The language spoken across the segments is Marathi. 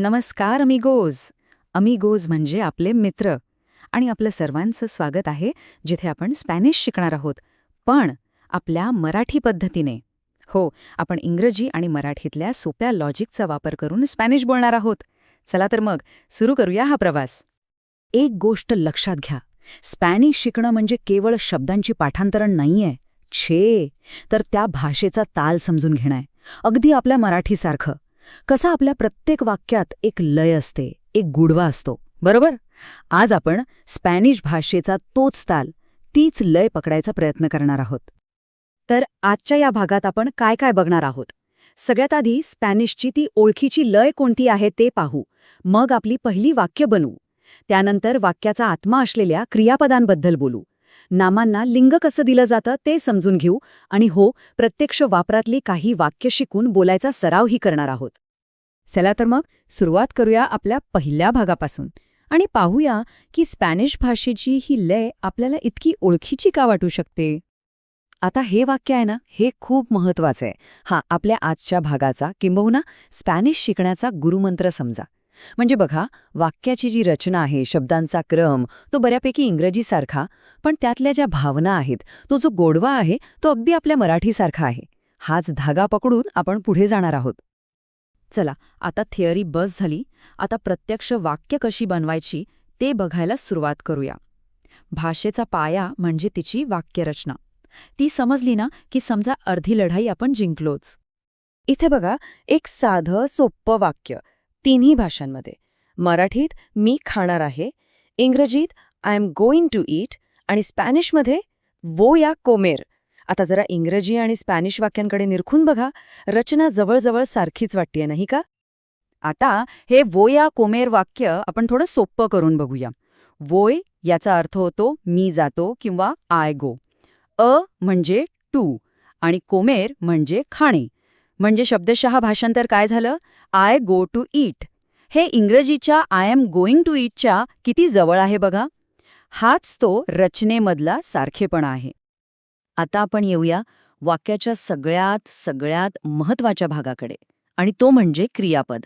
नमस्कार अमिगोज. अमिगोज म्हणजे आपले मित्र आणि आपलं सर्वांचं स्वागत आहे जिथे आपण स्पॅनिश शिकणार आहोत पण आपल्या मराठी पद्धतीने. हो आपण इंग्रजी आणि मराठीतल्या सोप्या लॉजिकचा वापर करून स्पॅनिश बोलणार आहोत. चला तर मग सुरू करूया हा प्रवास. एक गोष्ट लक्षात घ्या. स्पॅनिश शिकणं म्हणजे केवळ शब्दांची पाठांतरण नाहीये. छे! तर त्या भाषेचा ताल समजून घेणं अगदी आपल्या मराठीसारखं. कसा आपल्या प्रत्येक वाक्यात एक लय असते एक गुडवा असतो बरोबर? आज आपण स्पॅनिश भाषेचा तोच ताल तीच लय पकडायचा प्रयत्न करणार आहोत. तर आजच्या या भागात आपण काय काय बघणार आहोत? सगळ्यात आधी स्पॅनिशची ती ओळखीची लय कोणती आहे ते पाहू. मग आपली पहिली वाक्य बनवू. त्यानंतर वाक्याचा आत्मा असलेल्या क्रियापदांबद्दल बोलू. नामांना लिंग कसं दिलं जातं ते समजून घेऊ आणि हो प्रत्यक्ष वापरातली काही वाक्य शिकून बोलायचा सरावही करणार आहोत. चला तर मग सुरुवात करूया आपल्या पहिल्या भागापासून. आणि पाहूया की स्पॅनिश भाषेची ही लय आपल्याला इतकी ओळखीची का वाटू शकते? आता हे वाक्य आहे ना हे खूप महत्वाचं आहे. हा आपल्या आजच्या भागाचा किंबहुना स्पॅनिश शिकण्याचा गुरुमंत्र समजा. म्हणजे बघा वाक्याची जी रचना आहे शब्दांचा क्रम तो बऱ्यापैकी इंग्रजीसारखा पण त्यातल्या ज्या भावना आहेत तो जो गोडवा आहे तो अगदी आपल्या मराठीसारखा आहे. हाच धागा पकडून आपण पुढे जाणार आहोत. चला आता थिअरी बस झाली. आता प्रत्यक्ष वाक्य कशी बनवायची ते बघायला सुरुवात करूया. भाषेचा पाया म्हणजे तिची वाक्यरचना. ती समजली ना की समजा अर्धी लढाई आपण जिंकलोच. इथे बघा एक साधं सोप्पं वाक्य. तिन्ही भाषांमध्ये. मराठीत मी खाणार आहे इंग्रजीत I am going to eat आणि स्पॅनिशमध्ये वो या कोमेर. आता जरा इंग्रजी आणि स्पॅनिश वाक्यांकडे निरखून बघा रचना जवळजवळ सारखीच वाटतेय नाही का? आता हे वो या कोमेर वाक्य आपण थोडं सोप्पं करून बघूया. वोय याचा अर्थ होतो मी जातो किंवा आय गो. अ म्हणजे टू आणि कोमेर म्हणजे खाणे. म्हणजे शब्दशः भाषांतर काय झालं? आय गो टू ईट हे इंग्रजीच्या आय एम गोईंग टू ईटच्या किती जवळ आहे बघा? हाच तो रचनेमधला सारखेपणा आहे. आता आपण येऊया वाक्याच्या सगळ्यात सगळ्यात महत्त्वाच्या भागाकडे. आणि तो म्हणजे क्रियापद.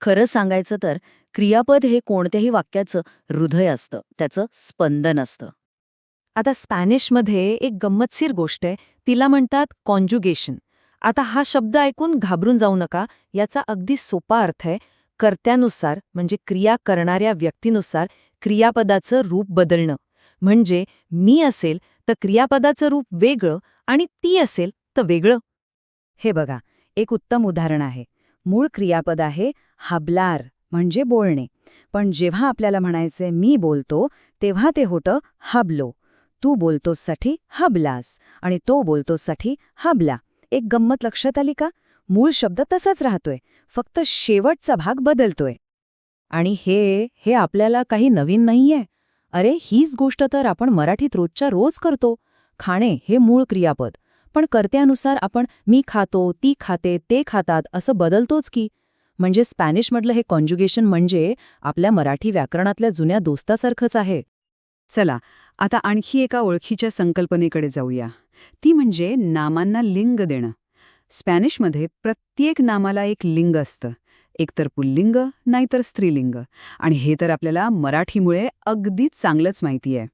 खरं सांगायचं तर क्रियापद हे कोणत्याही वाक्याचं हृदय असतं त्याचं स्पंदन असतं. आता स्पॅनिशमध्ये एक गंमतशीर गोष्ट आहे तिला म्हणतात कॉन्जुगेशन. आता हा शब्द ऐकून घाबरून जाऊ नका. याचा अगदी सोपा अर्थ आहे कर्त्यानुसार म्हणजे क्रिया करणाऱ्या व्यक्तीनुसार क्रियापदाचं रूप बदलणं. म्हणजे मी असेल तर क्रियापदाचं रूप वेगळं आणि ती असेल तर वेगळं. हे बघा एक उत्तम उदाहरण आहे. मूळ क्रियापद आहे हाबलार म्हणजे बोलणे. पण जेव्हा आपल्याला म्हणायचे मी बोलतो तेव्हा ते होतं हाबलो. तू बोलतोसाठी हबलास आणि तो बोलतोसाठी हबला. एक गंमत लक्षात आली का? मूळ शब्द तसाच राहतोय. फक्त शेवटचा भाग बदलतोय. आणि हे हे आपल्याला काही नवीन नाहीये. अरे हीच गोष्ट तर आपण मराठीत रोजच्या रोज करतो. खाणे हे मूळ क्रियापद. पण कर्त्यानुसार आपण मी खातो ती खाते ते खातात असं बदलतोच की. म्हणजे स्पॅनिशमधलं हे कॉन्ज्युगेशन म्हणजे आपल्या मराठी व्याकरणातल्या जुन्या दोस्तासारखंच आहे. चला आता आणखी एका ओळखीच्या संकल्पनेकडे जाऊया. ती म्हणजे नामांना लिंग देणं. स्पॅनिशमध्ये प्रत्येक नामाला एक लिंग असतं. एकतर पुल्लिंग नाहीतर स्त्रीलिंग. आणि हे तर आपल्याला मराठीमुळे अगदी चांगलंच माहिती आहे.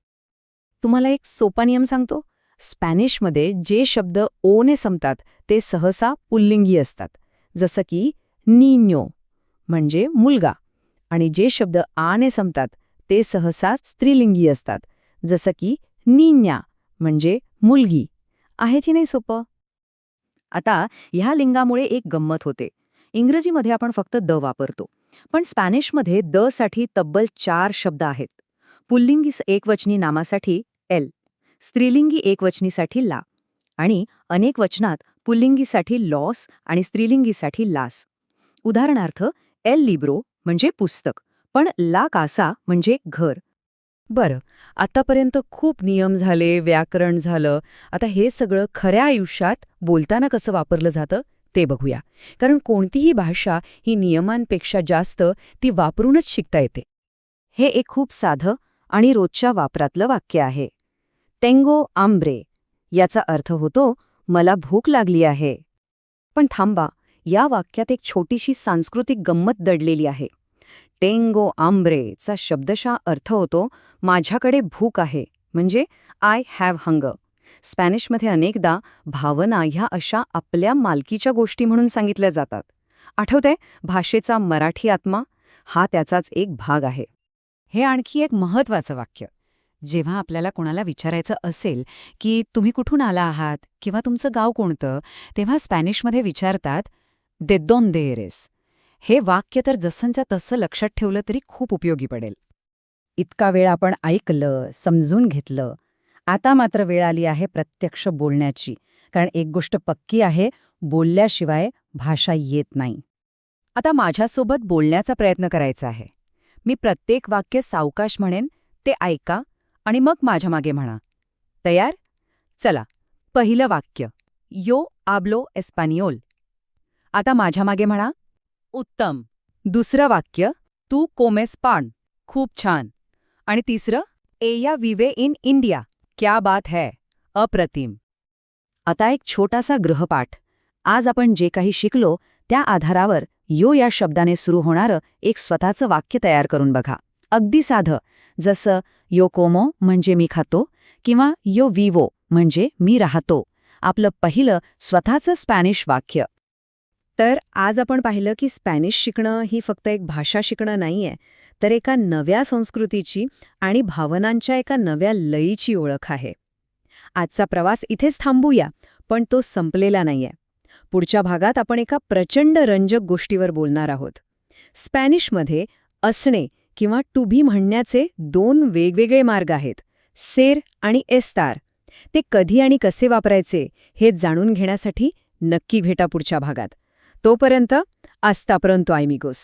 तुम्हाला एक सोपा नियम सांगतो. स्पॅनिशमध्ये जे शब्द ओने संपतात ते सहसा पुल्लिंगी असतात. जसं की नीन्यो म्हणजे मुलगा. आणि जे शब्द आने संपतात ते सहसा स्त्रीलिंगी असतात. जसं की निन्या म्हणजे मुलगी. आहे की नाही सोपं? आता ह्या लिंगामुळे एक गंमत होते. इंग्रजीमध्ये आपण फक्त द वापरतो. पण स्पॅनिशमध्ये द साठी तब्बल चार शब्द आहेत. पुल्लिंगी एकवचनी नामासाठी एल. स्त्रीलिंगी एकवचनीसाठी ला. आणि अनेक वचनात पुल्लिंगीसाठी लॉस आणि स्त्रीलिंगीसाठी लास. उदाहरणार्थ एल लिब्रो म्हणजे पुस्तक. पण ला कासा म्हणजे घर. बरं आतापर्यंत खूप नियम झाले व्याकरण झालं. आता हे सगळं खऱ्या आयुष्यात बोलताना कसं वापरलं जातं ते बघूया. कारण कोणतीही भाषा ही नियमांपेक्षा जास्त ती वापरूनच शिकता येते. हे एक खूप साधं आणि रोजच्या वापरातलं वाक्य आहे. टेंगो आंब्रे याचा अर्थ होतो मला भूक लागली आहे. पण थांबा या वाक्यात एक छोटीशी सांस्कृतिक गंमत दडलेली आहे. टेंगो आंब्रेचा शब्दशः अर्थ होतो माझ्याकडे भूक आहे म्हणजे आय हॅव हंग स्पॅनिशमध्ये अनेकदा भावना ह्या अशा आपल्या मालकीच्या गोष्टी म्हणून सांगितल्या जातात. आठवतंय? भाषेचा मराठी आत्मा हा त्याचाच एक भाग आहे. हे आणखी एक महत्वाचं वाक्य. जेव्हा आपल्याला कोणाला विचारायचं असेल की तुम्ही कुठून आला आहात किंवा तुमचं गाव कोणतं तेव्हा स्पॅनिशमध्ये विचारतात दे दोन देरेस हे वाक्य तर जसंच्या तसं लक्षात ठेवलं तरी खूप उपयोगी पडेल. इतका वेळ आपण ऐकलं समजून घेतलं. आता मात्र वेळ आली आहे प्रत्यक्ष बोलण्याची कारण एक गोष्ट पक्की आहे बोलल्याशिवाय भाषा येत नाही. आता माझ्यासोबत बोलण्याचा प्रयत्न करायचा आहे. मी प्रत्येक वाक्य सावकाश म्हणेन ते ऐका आणि मग माझ्या मागे म्हणा. तयार? चला पहिलं वाक्य. यो आबलो एस्पानियोल. आता माझ्या मागे म्हणा. उत्तम. दुसरं वाक्य तू कोमेस पाण. खूप छान. आणि तिसरं एया विवे इन इंडिया. क्या बात है. अप्रतिम. आता एक छोटासा गृहपाठ आज आपण जे काही शिकलो त्या आधारावर यो या शब्दाने सुरू होणारं एक स्वतःचं वाक्य तयार करून बघा. अगदी साधं. जसं यो कोमो म्हणजे मी खातो किंवा यो विवो म्हणजे मी राहतो. आपलं पहिलं स्वतःचं स्पॅनिश वाक्य. तर आज आपण पाहिलं की स्पॅनिश शिकणं ही फक्त एक भाषा शिकणं नाहीये तर एका नव्या संस्कृतीची आणि भावनांच्या एका नव्या लयीची ओळख आहे. आजचा प्रवास इथेच थांबूया पण तो संपलेला नाहीये. पुढच्या भागात आपण एका प्रचंड रंजक गोष्टीवर बोलणार आहोत. स्पॅनिशमध्ये असणे किंवा टू म्हणण्याचे दोन वेगवेगळे मार्ग आहेत सेर आणि एस्तार. ते कधी आणि कसे वापरायचे हे जाणून घेण्यासाठी नक्की भेटा पुढच्या भागात. तोपर्यंत आस्तापर्यंत आयमिगोस